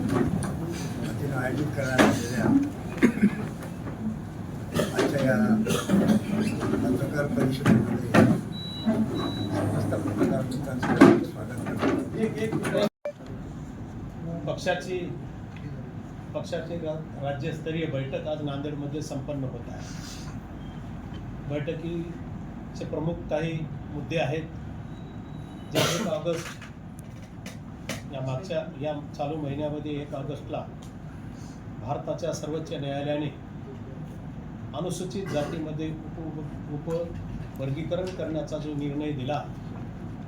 वतीनं आयोजित करण्यात आलेल्या आजच्या या पत्रकार परिषदेमध्ये समस्त पत्रकार मित्रांचं स्वागत करतो पक्षाची पक्षाची राज्यस्तरीय बैठक आज नांदेडमध्ये संपन्न होत आहे. बैठकीचे प्रमुख काही मुद्दे आहेत. जे एक ऑगस्ट या मागच्या या चालू महिन्यामध्ये एक ऑगस्टला भारताच्या सर्वोच्च न्यायालयाने अनुसूचित जातीमध्ये उप उप वर्गीकरण करण्याचा जो निर्णय दिला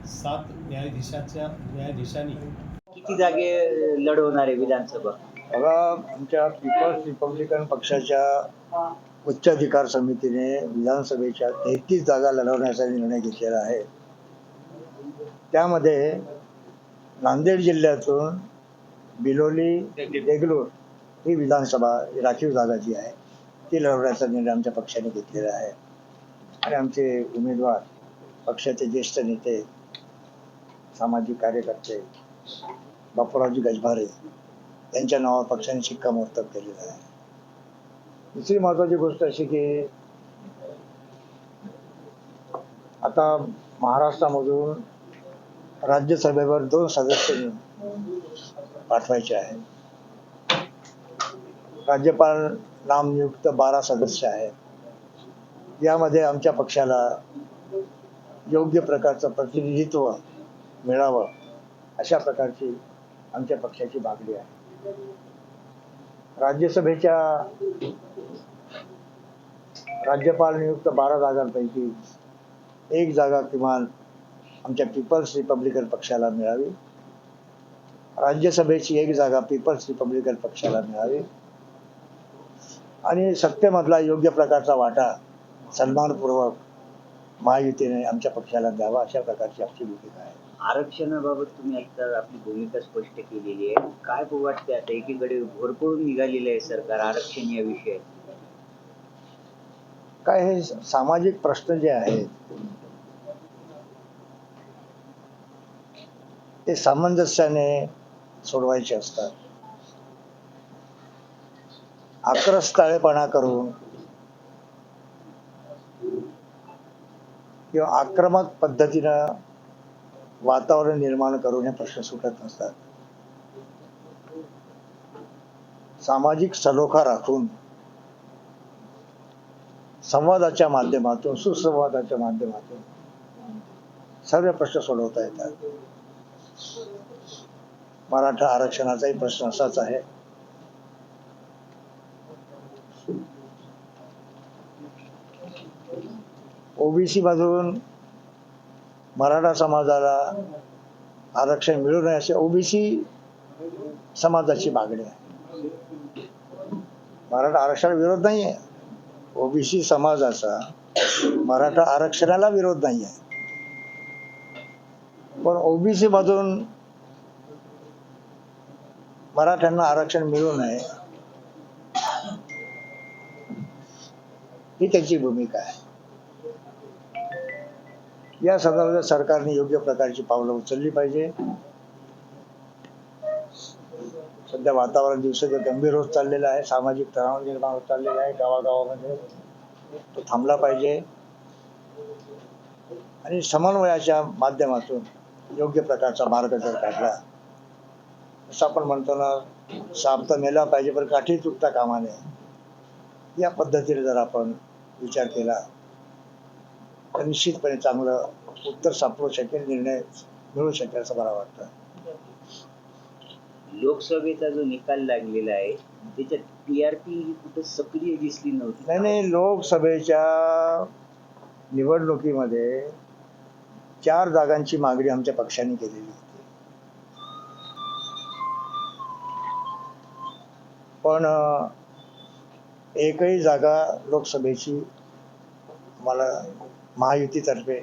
सात न्यायाधीशाच्या न्यायाधीशांनी. किती जागे लढवणार आहे विधानसभा? बघा आमच्या पीपल्स रिपब्लिकन पक्षाच्या उच्चाधिकार समितीने विधानसभेच्या तेहतीस जागा लढवण्याचा निर्णय घेतलेला आहे. त्यामध्ये नांदेड जिल्ह्यातून बिलोली देगलूर. ही विधानसभा राखीव जागा जी आहे ती लढवण्याचा निर्णय आमच्या पक्षाने घेतलेला आहे. आणि आमचे उमेदवार पक्षाचे ज्येष्ठ नेते सामाजिक कार्यकर्ते बापूरावजी गजभारे यांच्या नावावर पक्षाने शिक्कामोर्तब केलेलं आहे. दुसरी महत्वाची गोष्ट अशी की आता महाराष्ट्रामधून राज्यसभेवर दोन सदस्य पाठवायचे आहे राज्यपाल नामनियुक्त बारा सदस्य आहेत. यामध्ये आमच्या पक्षाला योग्य प्रकारचं प्रतिनिधित्व मिळावं अशा प्रकारची आमच्या पक्षाची मागणी आहे. राज्यसभेच्या राज्यपाल नियुक्त बारा जागांपैकी एक जागा किमान आमच्या पीपल्स रिपब्लिकन पक्षाला मिळावी. राज्यसभेची एक जागा पीपल्स रिपब्लिकन पक्षाला मिळावी. आणि सत्तेमधला योग्य प्रकारचा वाटा सन्मानपूर्वक महायुतीने आमच्या पक्षाला द्यावा अशा प्रकारची आमची भूमिका आहे. आरक्षणाबाबत तुम्ही आता आपली भूमिका स्पष्ट केलेली आहे. काय वाटते आता एकीकडे भरपळून निघालेलं आहे सरकार आरक्षण या विषयात. काय हे सामाजिक प्रश्न जे आहेत ते सामंजस्याने सोडवायचे असतात. आक्रस्ताळेपणा करून किंवा आक्रमक पद्धतीनं वातावरण निर्माण करून हे प्रश्न सुटत नसतात. सामाजिक सलोखा राखून संवादाच्या माध्यमातून सुसंवादाच्या माध्यमातून सर्व प्रश्न सोडवता येतात. मराठा आरक्षणाचाही प्रश्न असाच आहे. ओबीसी मधून मराठा समाजाला आरक्षण मिळू नये असे ओबीसी समाजाची मागणी आहे. मराठा आरक्षण विरोध नाही आहे ओबीसी समाजाचा मराठा आरक्षणाला विरोध नाही आहे पण ओबीसी मधून मराठ्यांना आरक्षण मिळू नये ही त्यांची भूमिका आहे. या संदर्भात सरकारने योग्य प्रकारची पावलं उचलली पाहिजे. सध्या वातावरण दिवस गंभीर होत चाललेलं आहे सामाजिक तणाव निर्माण होत चाललेला आहे गावागावामध्ये तो थांबला पाहिजे. आणि समन्वयाच्या माध्यमातून योग्य प्रकारचा मार्ग जर काढला असं आपण म्हणतो ना साप तर मेला पाहिजे पण काठी तुटता कामा नये. या पद्धतीने जर आपण विचार केला तर निश्चितपणे चांगलं उत्तर सापडू शकेल निर्णय मिळू शकेल असं मला वाटतं. लोकसभेचा जो निकाल लागलेला आहे त्याच्यात टीआरपी ही कुठं सक्रिय दिसली नव्हती. नाही नाही लोकसभेच्या निवडणुकीमध्ये चार जागांची मागणी आमच्या पक्षाने केलेली होती. पण एकही जागा लोकसभेची मला महायुतीतर्फे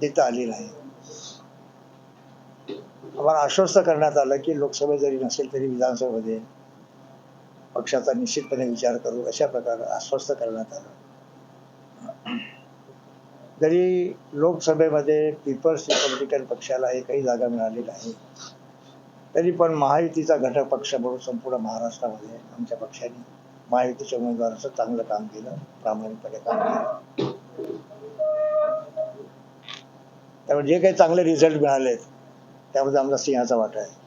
देता आली नाही. आम्हाला आश्वस्त करण्यात आलं की लोकसभा जरी नसेल तरी विधानसभेमध्ये पक्षाचा निश्चितपणे विचार करू अशा प्रकारे आश्वस्त करण्यात आलं. जरी लोकसभेमध्ये पीपल्स रिपब्लिकन पक्षाला एकही जागा मिळाली नाही तरी पण महायुतीचा घटक पक्ष म्हणून संपूर्ण महाराष्ट्रामध्ये आमच्या पक्षाने महायुतीच्या उमेदवाराचं चांगलं काम केलं प्रामाणिकपणे काम केलं. त्यामुळे जे काही चांगले रिझल्ट मिळाले त्यामध्ये आमचा सिंहाचा वाटा आहे.